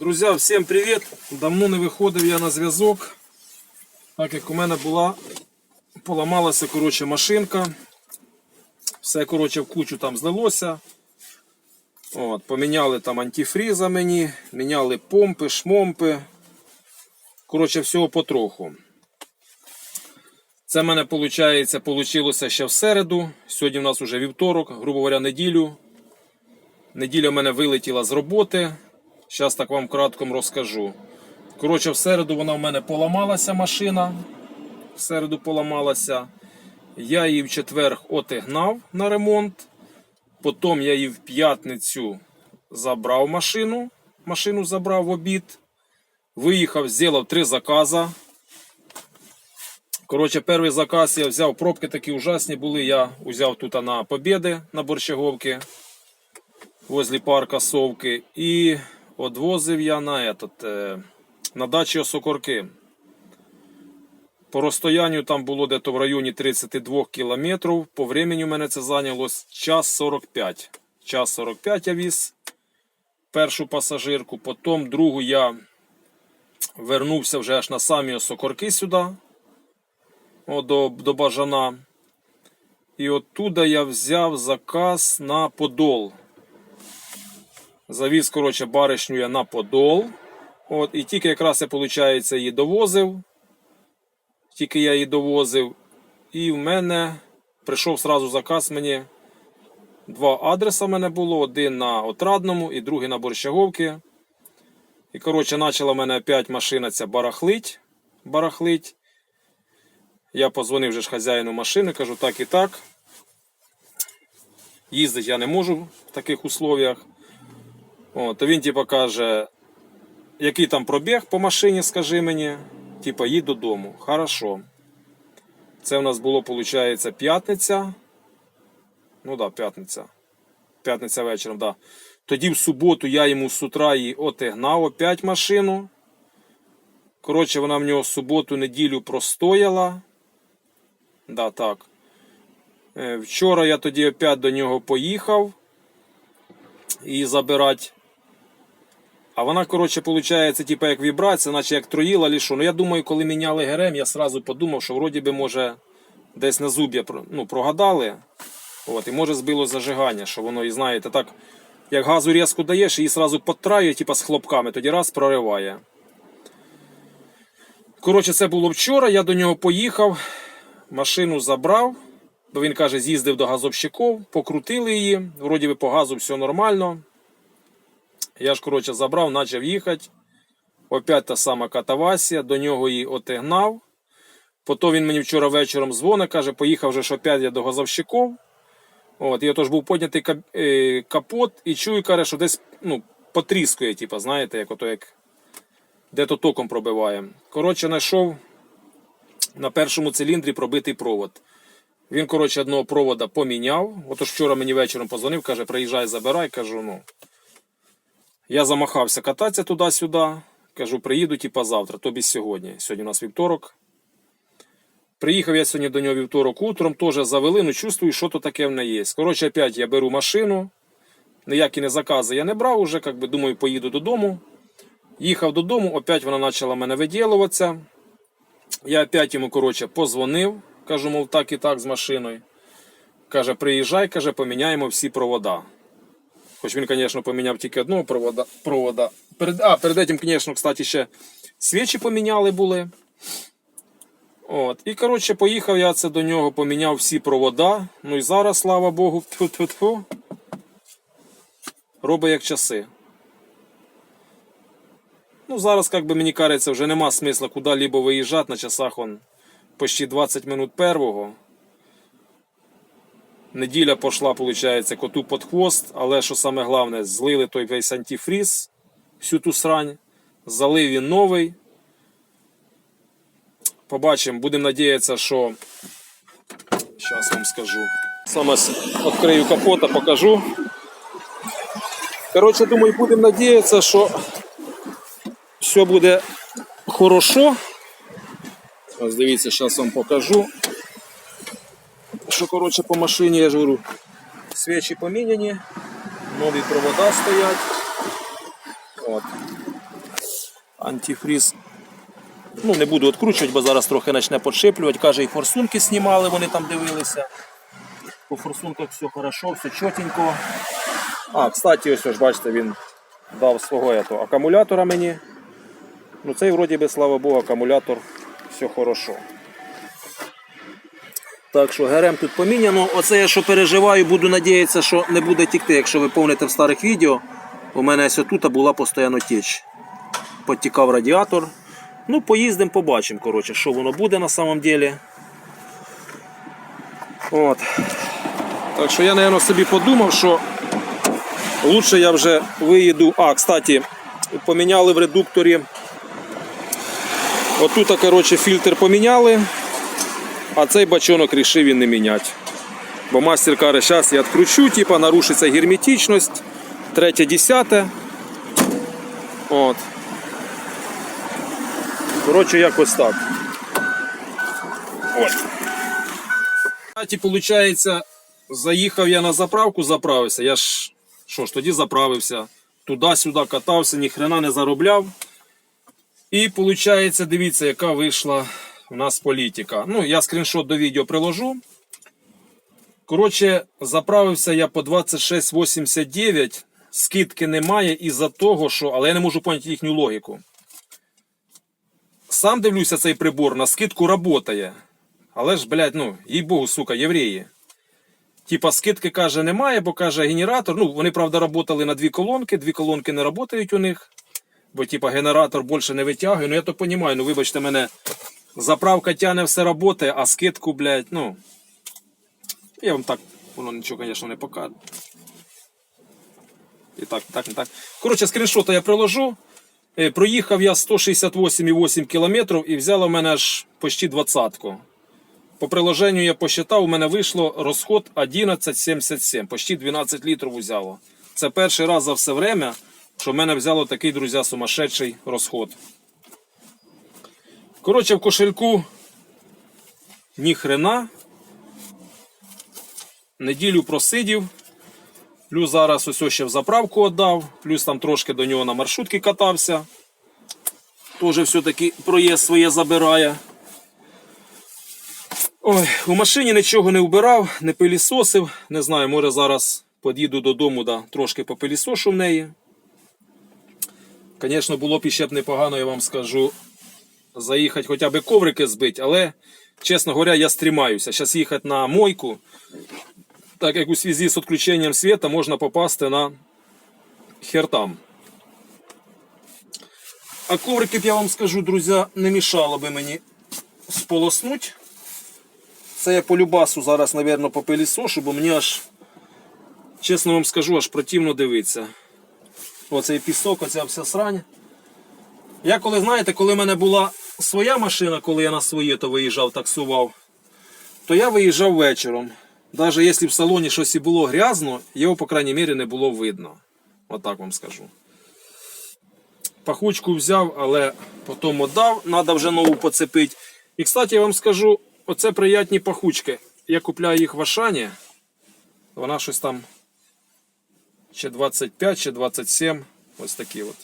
Друзі, всім привіт! Давно не виходив я на зв'язок, так як у мене була поламалася коротше, машинка. Все коротше, в кучу там злилося. От, поміняли там антифріза мені, міняли помпи, шмомпи. Коротше, всього потроху. Це в мене виходить, получилося ще в середу. Сьогодні в нас вже вівторок, грубо говоря, неділю. Неділя в мене вилетіла з роботи. Зараз так вам кратком розкажу. Коротше, в середу вона в мене поламалася машина. В середу поламалася. Я її в четвер отигнав на ремонт. Потім я її в п'ятницю забрав машину. Машину забрав в обід. Виїхав, зробив три закази. Коротше, перший заказ я взяв, пробки такі ужасні були. Я взяв тут на Побєди на Борщаговки возле парка Совки. І одвозив я на, этот, е, на дачі Осокорки. По розстоянню там було десь в районі 32 кілометрів. По времени у мене це зайняло час 45. Час 45 я віз першу пасажирку, потім другу я вернувся вже аж на самі Осокорки сюди, о, до, до Бажана. І оттуда я взяв заказ на Подол. Завіз, коротше, баришню я на Подол. От, і тільки якраз я, виходить, її довозив. Тільки я її довозив. І в мене прийшов сразу заказ мені. Два адреса в мене було: один на Отрадному і другий на Борщаговки. І, коротше, почала в мене опять машина ця барахлить. барахлить. Я позвонив вже ж хазяїну машини, кажу так і так. Їздити я не можу в таких условиях. О, то він типа каже, який там пробіг по машині, скажи мені. Типа, їдь додому. Хорошо. Це в нас було, виходить, п'ятниця. Ну да, п'ятниця. П'ятниця вечором, да. Тоді в суботу я йому з утра її отигнав опять машину. Коротше, вона в нього суботу, неділю простояла. Да, так. Е, Вчора я тоді опять до нього поїхав її забирати. А вона, коротше, виходить, типу, як вібрація, наче як троїла лішу. Ну я думаю, коли міняли ГРМ, я сразу подумав, що вроді би, може, десь на зуб'я ну, прогадали. От, і може збило зажигання, що воно, і знаєте, так, як газу різку даєш, її сразу потраює, типу, з хлопками, тоді раз прориває. Коротше, це було вчора, я до нього поїхав, машину забрав, бо він каже, з'їздив до газовщиків, покрутили її, вроді би по газу все нормально. Я ж, коротше, забрав, почав їхати. Опять та сама катавасія, до нього її отигнав. Потім він мені вчора вечором дзвонить, каже, поїхав вже ж опять я до газовщиків. От, і отож був піднятий е, капот і чую, каже, що десь ну, потріскує, типу, знаєте, як ото як де то током пробиває. Коротше, знайшов на першому циліндрі пробитий провод. Він, коротше, одного провода поміняв. Отож вчора мені вечором позвонив, каже, приїжджай, забирай. Кажу, ну. Я замахався кататися туди-сюди. Кажу, приїду, типа завтра, тобі сьогодні. Сьогодні у нас вівторок. Приїхав я сьогодні до нього вівторок утром, теж завели, ну чувствую, що то таке в мене є. Коротше, опять я беру машину. Ніякі не закази я не брав уже, как би, думаю, поїду додому. Їхав додому, опять вона почала мене виділуватися. Я опять йому, коротше, позвонив. Кажу, мов так і так з машиною. Каже, приїжджай, каже, поміняємо всі провода. Хоч він, звісно, поміняв тільки одного провода. провода. Перед, а, перед этим, звісно, кстати, ще свічі поміняли були. От. І, коротше, поїхав я це до нього, поміняв всі провода. Ну і зараз, слава Богу, тьфу-тьфу-тьфу, робить як часи. Ну, зараз, як би мені кажеться, вже нема смисла куди-либо виїжджати. На часах он почти 20 минут первого. Неділя пішла, виходить, коту під хвост, але що саме головне, злили той весь антифріз, всю ту срань, залив він новий. Побачимо, будемо надіятися, що. Зараз вам скажу. Саме відкрию капота, покажу. Коротше, думаю, будемо надіятися, що все буде хорошо. Ось дивіться, зараз вам покажу. Що, коротше, по машині, я ж говорю, свічі поміняні, нові провода стоять. От. Антифріз. Ну, не буду відкручувати, бо зараз трохи почне подшиплювати. Каже, і форсунки знімали, вони там дивилися. По форсунках все хорошо, все чотенько. А, кстати, ось ж бачите, він дав свого ето, акумулятора мені. Ну цей вроді би, слава Богу, акумулятор все хорошо. Так що ГРМ тут поміняно. Оце я що переживаю, буду надіятися, що не буде тікти. Якщо ви помните в старих відео, у мене ось тут була постійно тіч. Потікав радіатор. Ну, поїздимо, побачимо, коротше, що воно буде на самом деле. От. Так що я, мабуть, собі подумав, що лучше я вже виїду. А, кстати, поміняли в редукторі. Отут, коротше, фільтр поміняли, а цей бачонок рішив він не міняти. Бо мастер каже, зараз я відкручу, типа нарушиться герметичність. Третє, десяте. От. Коротше, якось так. От. Виходить, заїхав я на заправку, заправився. Я ж що ж тоді заправився. Туди-сюди катався, ні хрена не заробляв. І виходить, дивіться, яка вийшла у нас політика. Ну, я скріншот до відео приложу. Коротше, заправився я по 26,89. Скидки немає із-за того, що. Але я не можу поняти їхню логіку. Сам дивлюся цей прибор, на скидку працює. Але ж, блядь, ну, їй богу, сука, євреї. Типа скидки каже немає, бо каже генератор. Ну, вони, правда, працювали на дві колонки, дві колонки не працюють у них. Бо, типа, генератор більше не витягує. Ну я то розумію, ну вибачте мене, заправка тягне все роботи, а скидку, блядь, ну. Я вам так, воно нічого, звісно, не покаже. І так, так, не так. Коротше, скріншоти я приложу. Е, Проїхав я 168,8 км і взяла в мене аж почти двадцятку. По приложенню я посчитав, у мене вийшло розход 11,77, почти 12 літрів взяло. Це перший раз за все время, що в мене взяло такий, друзі, сумасшедший розход. Коротше, в кошельку ні хрена. Неділю просидів. Плюс зараз ось ще в заправку віддав, плюс там трошки до нього на маршрутки катався. Тоже все-таки проїзд своє забирає. Ой, у машині нічого не вбирав, не пилісосив. Не знаю, може зараз під'їду додому, да, трошки попилісошу в неї. Звісно, було б іще б непогано, я вам скажу, заїхати хоча б коврики збити, але, чесно говоря, я стрімаюся. Зараз їхати на мойку, так як у зв'язку з відключенням світу можна попасти на хер там. А коврики я вам скажу, друзі, не мішало би мені сполоснути. Це я по любасу зараз, мабуть, попилісошу, бо мені аж, чесно вам скажу, аж противно дивитися. Оцей пісок, оця вся срань. Я коли, знаєте, коли в мене була своя машина, коли я на своє то виїжджав, таксував, то я виїжджав вечором. Навіть якщо в салоні щось і було грязно, його, по крайній мірі, не було видно. Отак вам скажу. Пахучку взяв, але потім віддав, треба вже нову поцепити. І, кстати, я вам скажу, оце приятні пахучки. Я купляю їх в Ашані. Вона щось там чи 25, чи 27. Ось такі от.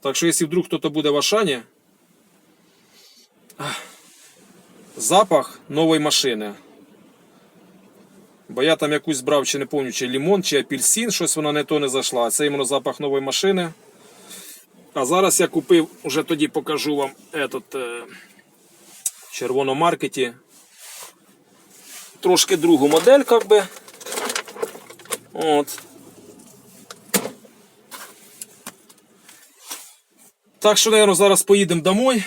Так що, якщо вдруг хтось буде в Ашані, запах нової машини. Бо я там якусь брав, чи не пам'ятаю, чи лимон, чи апельсин, щось вона не то не зайшла. Це іменно запах нової машини. А зараз я купив, уже тоді покажу вам этот, е, в червоному. Трошки другу модель, как би. От. Так що, наверное, зараз поїдемо домой.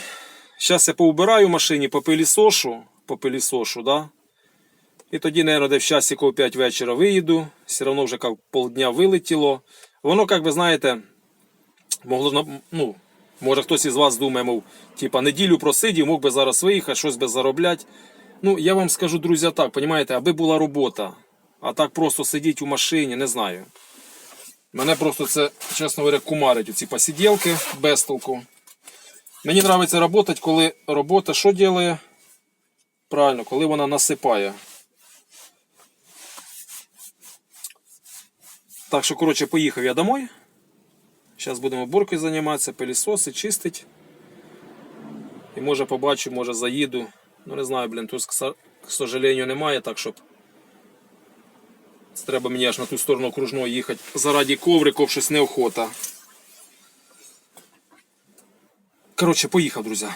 Зараз я поубираю в машині, попилісошу, попилісошу, да? І тоді, наверное, десь в часиків 5 вечора виїду. Все одно вже як полдня вилетіло. Воно, як ви знаєте, могло ну, може хтось із вас думає, мов, типа, неділю просидів, мог би зараз виїхати, щось би заробляти. Ну, я вам скажу, друзі, так, понімаєте, аби була робота, а так просто сидіть у машині, не знаю. Мене просто це, чесно говоря, кумарить ці посиділки без толку. Мені подобається працювати, коли робота що робить? Правильно, коли вона насипає. Так що, коротше, поїхав я домой. Зараз будемо уборкою займатися, пилісоси, чистить. І може побачу, може заїду. Ну не знаю, блін, тут, к сожалению, немає, так щоб. Треба мені аж на ту сторону окружного їхати. Зараді ковриків щось неохота. Коротше, поїхав, друзі.